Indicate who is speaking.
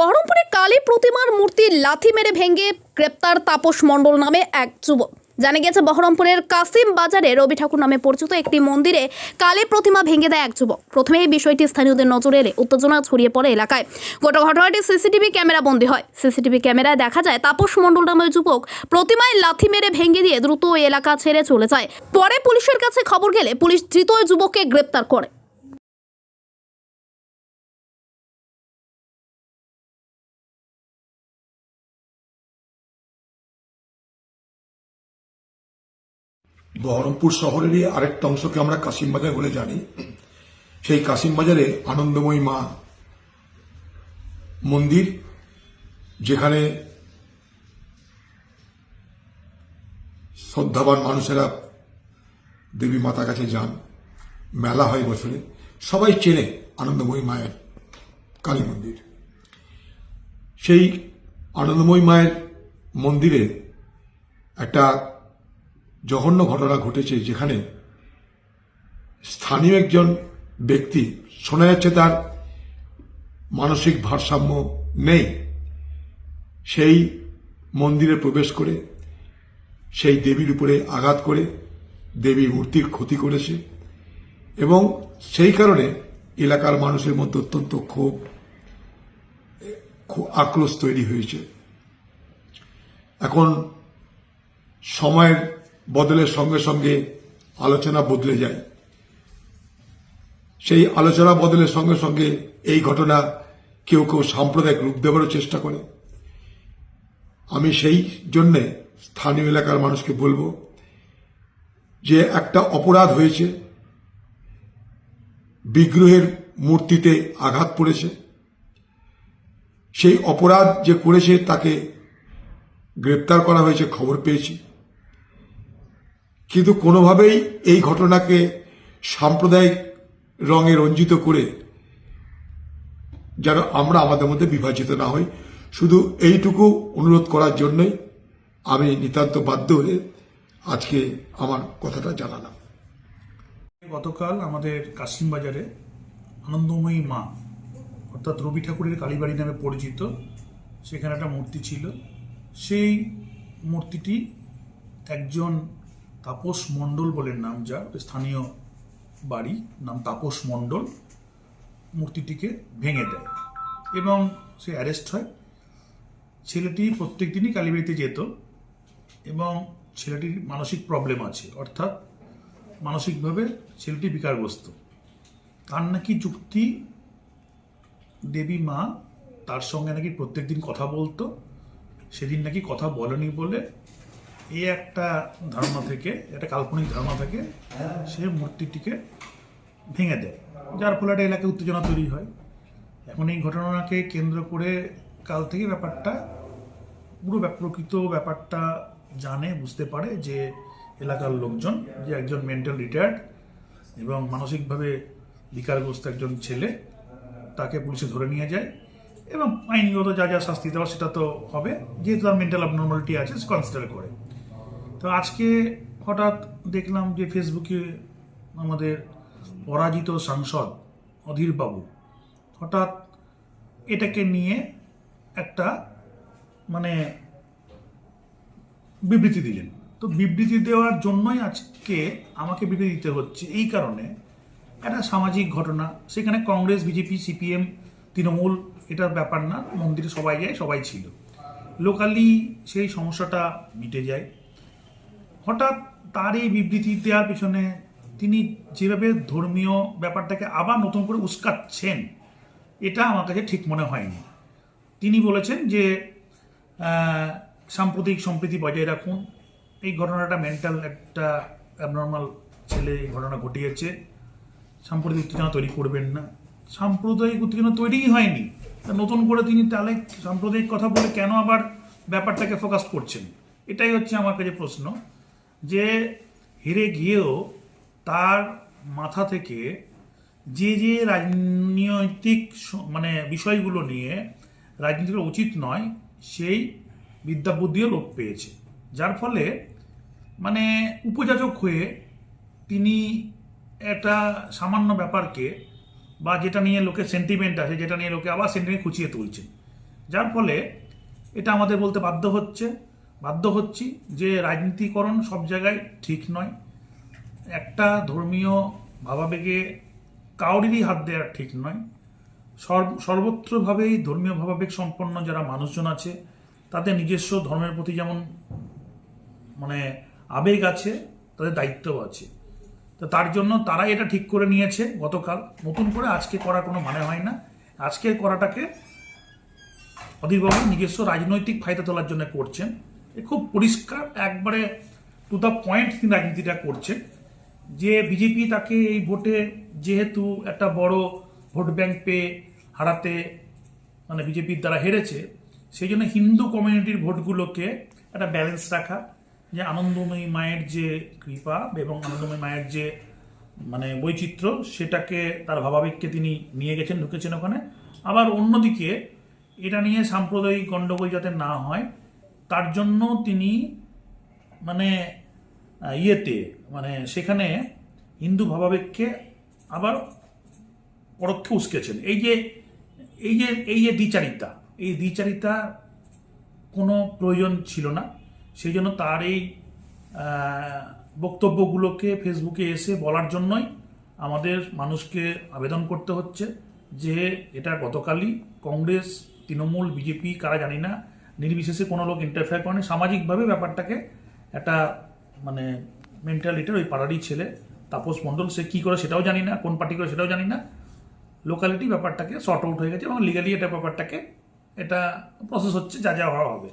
Speaker 1: বহরমপুরে কালী প্রতিমার মূর্তি লাথি মেরে ভেঙে গ্রেপ্তার তাপস মণ্ডল নামে এক যুবক। জানা গেছে বহরমপুরের কাসিম বাজারে রবি ঠাকুর নামে পরিচিত একটি মন্দিরে কালী প্রতিমা ভেঙে দেয় এক যুবক। প্রথমে এই বিষয়টি স্থানীয়দের নজরে এলে উত্তেজনা ছড়িয়ে পড়ে এলাকায়। গোটা ঘটনাটি সিসিটিভি ক্যামেরা বন্দী হয়। সিসিটিভি ক্যামেরায় দেখা যায়, তাপস মণ্ডল নামে যুবক প্রতিমায় লাথি মেরে ভেঙে দিয়ে দ্রুত ওই এলাকা ছেড়ে চলে যায়। পরে পুলিশের কাছে খবর গেলে পুলিশ ধৃত ওই যুবককে গ্রেপ্তার করে।
Speaker 2: বহরমপুর শহরেরই আরেকটা অংশকে আমরা কাশিমবাজার বলে জানি। সেই কাশিমবাজারে আনন্দময়ী মা মন্দির, যেখানে শ্রদ্ধাবান মানুষেরা দেবী মাতা কাছে যান। মেলা হয় বছরে। সবাই চেনে আনন্দময়ী মায়ের কালী মন্দির। সেই আনন্দময়ী মায়ের মন্দিরে একটা জঘন্য ঘটনা ঘটেছে যেখানে স্থানীয় একজন ব্যক্তি, শোনা যাচ্ছে তার মানসিক ভারসাম্য নেই। সেই মন্দিরে প্রবেশ করে সেই দেবীর উপরে আঘাত করে দেবী মূর্তির ক্ষতি করেছে এবং সেই কারণে এলাকার মানুষের মধ্যে অত্যন্ত ক্ষোভ খুব আক্রোশ তৈরি হয়েছে। এখন সময়ের বদলের সঙ্গে সঙ্গে আলোচনা বদলে যায়। সেই আলোচনা বদলের সঙ্গে সঙ্গে এই ঘটনা কেউ কেউ সাম্প্রদায়িক রূপ দেওয়ারও চেষ্টা করে। আমি সেই জন্যে স্থানীয় এলাকার মানুষকে বলব যে একটা অপরাধ হয়েছে, বিগ্রহের মূর্তিতে আঘাত পড়েছে। সেই অপরাধ যে করেছে তাকে গ্রেপ্তার করা হয়েছে, খবর পেয়েছি। কিন্তু কোনোভাবেই এই ঘটনাকে সাম্প্রদায়িক রঙে রঞ্জিত করে যেন আমরা আমাদের মধ্যে বিভাজিত না হই। শুধু এইটুকু অনুরোধ করার জন্যই আমি নিতান্ত বাধ্য হয়ে আজকে আমার কথাটা জানালাম।
Speaker 3: গতকাল আমাদের কাশিমবাজারে আনন্দময়ী মা, অর্থাৎ রবি ঠাকুরের কালীবাড়ি নামে পরিচিত, সেখানে একটা মূর্তি ছিল। সেই মূর্তিটি একজন তাপস মণ্ডল বলে নাম যার স্থানীয় বাড়ি, নাম তাপস মণ্ডল। মূর্তিটিকে ভেঙে দেয় এবং সে অ্যারেস্ট হয়। ছেলেটি প্রত্যেক দিনই কালীবাড়িতে যেত এবং ছেলেটির মানসিক প্রবলেম আছে, অর্থাৎ মানসিকভাবে ছেলেটি বিকারগ্রস্ত। তার নাকি যুক্তি, দেবী মা, তার সঙ্গে নাকি প্রত্যেক দিন কথা বলতো, সেদিন নাকি কথা বলেনি বলে এই একটা ধারণা থেকে একটা কাল্পনিক ধারণা থেকে সে মূর্তিটিকে ভেঙে দেয়। যার ফলে একটা এলাকায় উত্তেজনা তৈরি হয়। এখন এই ঘটনাকে কেন্দ্র করে কাল থেকে ব্যাপারটা, পুরো প্রকৃত ব্যাপারটা জানে, বুঝতে পারে যে এলাকার লোকজন, যে একজন মেন্টাল রিটায়ার্ড এবং মানসিকভাবে বিকারগ্রস্ত একজন ছেলে, তাকে পুলিশে ধরে নিয়ে যায় এবং আইনগত যা যা শাস্তি দেওয়া সেটা তো হবে। যেহেতু তার মেন্টাল অবনর্মালিটি আছে কনসিডার করে। তো আজকে হঠাৎ দেখলাম যে ফেসবুকে আমাদের পরাজিত সাংসদ অধীর বাবু হঠাৎ এটাকে নিয়ে একটা মানে বিবৃতি দিলেন। তো বিবৃতি দেওয়ার জন্যই আজকে আমাকে বিবৃতি দিতে হচ্ছে। এই কারণে একটা সামাজিক ঘটনা, সেখানে কংগ্রেস, বিজেপি, সিপিএম, তৃণমূল, এটার ব্যাপার না, মন্দিরে সবাই যায়, সবাই ছিল। লোকালি সেই সমস্যাটা মিটে যায়। হঠাৎ তার এই বিবৃতি দেওয়ার পিছনে তিনি যেভাবে ধর্মীয় ব্যাপারটাকে আবার নতুন করে উস্কাচ্ছেন, এটা আমার কাছে ঠিক মনে হয়নি। তিনি বলেছেন যে সাম্প্রতিক সম্প্রীতি বজায় রাখুন। এই ঘটনাটা মেন্টাল একটা অ্যাবনর্মাল ছেলে এই ঘটনা ঘটিয়েছে। সাম্প্রদায়িক উত্তেজনা তৈরি করবেন না। সাম্প্রদায়িক উত্তেজনা তৈরিই হয়নি। নতুন করে তিনি তাহলে সাম্প্রদায়িক কথা বলে কেন আবার ব্যাপারটাকে ফোকাস করছেন? এটাই হচ্ছে আমার কাছে প্রশ্ন। যে হেরে গিয়েও তার মাথা থেকে যে যে রাজনৈতিক মানে বিষয়গুলো নিয়ে রাজনীতি উচিত নয়, সেই বিদ্যাবুদ্ধিও লোপ পেয়েছে। যার ফলে মানে উপযাচক হয়ে তিনি একটা সামান্য ব্যাপারকে বা যেটা নিয়ে লোকের সেন্টিমেন্ট আছে, যেটা নিয়ে লোকে আবার সেন্টিমেন্ট খুঁচিয়ে তুলছেন যার ফলে এটা আমাদের বলতে বাধ্য হচ্ছে। বাধ্য হচ্ছি যে রাজনীতিকরণ সব জায়গায় ঠিক নয়। একটা ধর্মীয় ভাবাবেগে কাউরিরই হাত দেওয়া ঠিক নয়। সর্ব- সর্বত্রভাবেই ধর্মীয় ভাবাবেগ সম্পন্ন যারা মানুষজন আছে, তাদের নিজস্ব ধর্মের প্রতি যেমন মানে আবেগ আছে, তাদের দায়িত্বও আছে। তো তার জন্য তারাই এটা ঠিক করে নিয়েছে গতকাল। নতুন করে আজকে করা কোনো মানে হয় না। আজকের করাটাকে অধীরবাবু নিজস্ব রাজনৈতিক ফায়দা তোলার জন্য করছেন। খুব পরিষ্কার একবারে টু দ্য পয়েন্ট তিনি রাজনীতিটা করছেন, যে বিজেপি তাকে এই ভোটে যেহেতু একটা বড় ভোট ব্যাংক পেয়ে হারাতে মানে বিজেপির দ্বারা হেরেছে, সেই জন্য হিন্দু কমিউনিটির ভোটগুলোকে একটা ব্যালেন্স রাখা, যে আনন্দময়ী মায়ের যে কৃপা এবং আনন্দময়ী মায়ের যে মানে বৈচিত্র্য, সেটাকে তার ভাবাবেগকে তিনি নিয়ে গেছেন, ঢুকেছেন ওখানে। আবার অন্যদিকে এটা নিয়ে সাম্প্রদায়িক গণ্ডগোল যাতে না হয় তার জন্য তিনি মানে ইয়েতে মানে সেখানে হিন্দু ভাবাবেগকে আবার পরোক্ষে উস্কেছেন। এই যে এই যে এই যে দ্বিচারিতা, এই দ্বিচারিতা কোনো প্রয়োজন ছিল না। সেই জন্য তার এই বক্তব্যগুলোকে ফেসবুকে এসে বলার জন্যই আমাদের মানুষকে আবেদন করতে হচ্ছে যে, এটা গতকালই কংগ্রেস, তৃণমূল, বিজেপি, কারা জানি না নির্বিশেষে কোনো লোক ইন্টারফেয়ার করেনি। সামাজিকভাবে ব্যাপারটাকে একটা মানে মেন্টালিটির ওই পাড়ারই ছেলে, তাপস মণ্ডল, সে কী করে সেটাও জানি না, কোন পার্টি করে সেটাও জানি না। লোকালিটি ব্যাপারটাকে শর্ট আউট হয়ে গেছে এবং লিগালি এটা ব্যাপারটাকে, এটা প্রসেস হচ্ছে, যা যা হওয়া হবে।